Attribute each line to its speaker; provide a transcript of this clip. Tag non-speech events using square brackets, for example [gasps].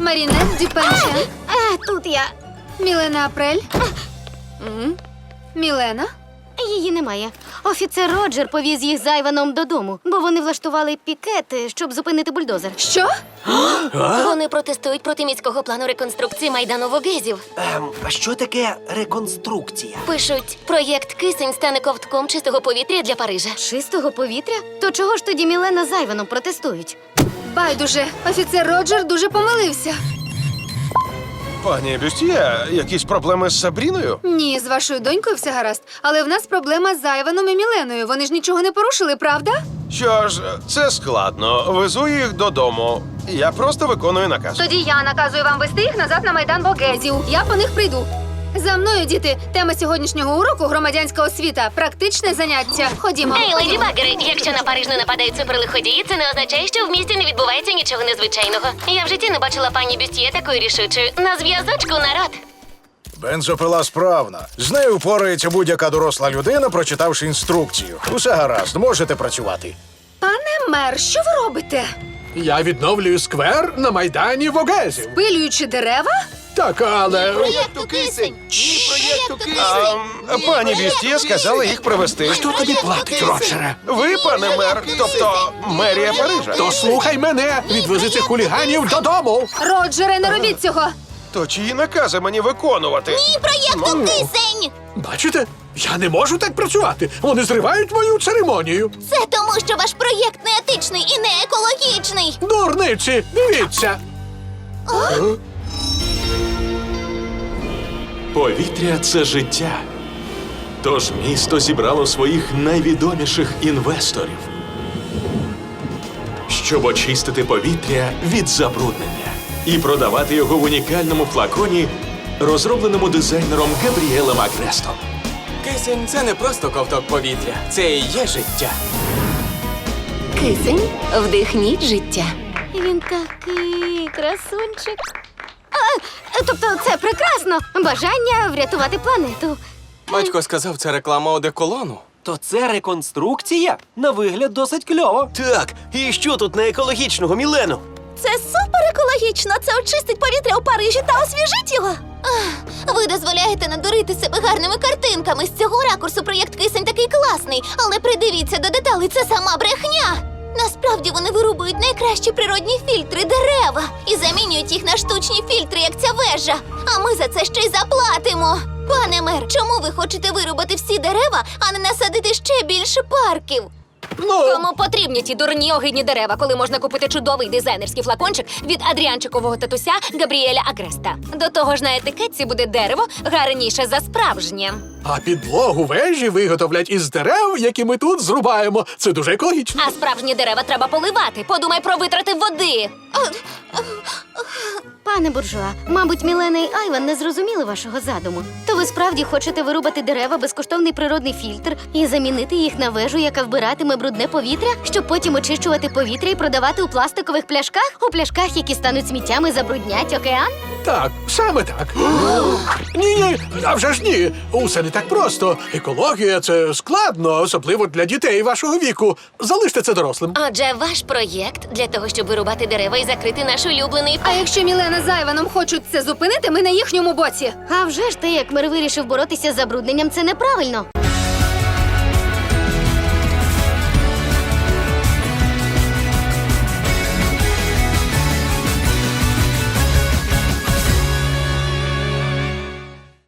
Speaker 1: Марінет Дюпенчен.
Speaker 2: Е, тут я.
Speaker 1: Мілена Апрель. Мілена.
Speaker 2: Її немає. Офіцер Роджер повіз їх з Айваном додому, бо вони влаштували пікети, щоб зупинити бульдозер.
Speaker 1: Що?
Speaker 2: Вони протестують проти міського плану реконструкції майдану Вогезів.
Speaker 3: Ем, а що таке реконструкція?
Speaker 2: Пишуть, проєкт кисень стане ковтком чистого повітря для Парижа. Чистого повітря? То чого ж тоді Мілена з Айваном протестують?
Speaker 1: Байдуже. Офіцер Роджер дуже помилився.
Speaker 4: Пані Бюстія, якісь проблеми з Сабріною?
Speaker 1: Ні, з вашою донькою все гаразд. Але в нас проблема з Айваном і Міленою. Вони ж нічого не порушили, правда?
Speaker 4: Що ж, це складно. Везу їх додому. Я просто виконую наказ.
Speaker 1: Тоді я наказую вам вести їх назад на майдан Богезів. Я по них прийду. За мною, діти, тема сьогоднішнього уроку громадянська освіта. Практичне заняття. Ходімо.
Speaker 2: Ей, леді Багери, якщо на Париж не нападають суперлиходії, це не означає, що в місті не відбувається нічого незвичайного. Я в житті не бачила пані Бюстіє такою рішучою. На зв'язочку, народ.
Speaker 5: Бензопила справна. З нею впорається будь-яка доросла людина, прочитавши інструкцію. Усе гаразд, можете працювати.
Speaker 1: Пане мер, що ви робите?
Speaker 6: Я відновлюю сквер на майдані Вогезів.
Speaker 1: Пилюючи дерева?
Speaker 6: Так, але
Speaker 3: Проєкту кисень! Ні, проєкту
Speaker 4: А, пані Бюстія сказала їх привезти.
Speaker 6: хто тобі платить, Роджере?
Speaker 4: Ви, пане мер, тобто мерія Парижа.
Speaker 6: То слухай мене, відвези цих хуліганів додому.
Speaker 1: Роджере, не робіть цього.
Speaker 4: То чиї накази мені виконувати?
Speaker 2: Ні, Проєкту кисень!
Speaker 6: Бачите, я не можу так працювати. Вони зривають мою церемонію.
Speaker 2: Це тому, що ваш проєкт не етичний і не екологічний.
Speaker 6: Дурниці, дивіться.
Speaker 7: Повітря це життя. Тож місто зібрало своїх найвідоміших інвесторів, щоб очистити повітря від забруднення і продавати його в унікальному флаконі, розробленому дизайнером Габріелем Агрестом.
Speaker 3: Кисень це не просто ковток повітря, це і є життя.
Speaker 2: Кисень, вдихніть життя. Він такий красунчик. А, тобто, це прекрасно. Бажання врятувати планету.
Speaker 3: Батько сказав, це реклама одеколону. То це реконструкція? На вигляд досить кльово.
Speaker 8: Так, і що тут на екологічного, Мілено?
Speaker 2: Це супер екологічно. Це очистить повітря у Парижі та освіжить його. Ви дозволяєте надурити себе гарними картинками. З цього ракурсу проєкт кисень такий класний, але придивіться до деталей, це сама брехня. Насправді вони вирубують найкращі природні фільтри дерева і замінюють їх на штучні фільтри, як ця вежа. А ми за це ще й заплатимо. Пане мер, чому ви хочете вирубати всі дерева, а не насадити ще більше парків?
Speaker 6: Ну,
Speaker 9: Кому потрібні ті дурні огидні дерева, коли можна купити чудовий дизайнерський флакончик від адріанчикового татуся Габріеля Агреста. До того ж на етикетці буде дерево гарніше за справжнє.
Speaker 6: а підлогу вежі виготовлять із дерев, які ми тут зрубаємо. Це дуже екологічно.
Speaker 9: А справжні дерева треба поливати. Подумай про витрати води.
Speaker 2: Пане буржуа, мабуть, Мілена і Айван не зрозуміли вашого задуму. То ви справді хочете вирубати дерева, безкоштовний природний фільтр і замінити їх на вежу, яка вбиратиме брудне повітря, щоб потім очищувати повітря і продавати у пластикових пляшках, у пляшках, які стануть сміттями, забруднять океан?
Speaker 6: Так, саме так. [gasps] [gasps] ні, а вже ж ні. Усе не так просто. Екологія це складно, особливо для дітей вашого віку. Залиште це дорослим.
Speaker 2: Отже, ваш проєкт для того, щоб вирубати дерева і закрити наш улюблений
Speaker 1: А якщо Мілена з Айваном хочуть це зупинити, ми на їхньому боці.
Speaker 2: А вже ж те, як мир вирішив боротися з забрудненням, це неправильно.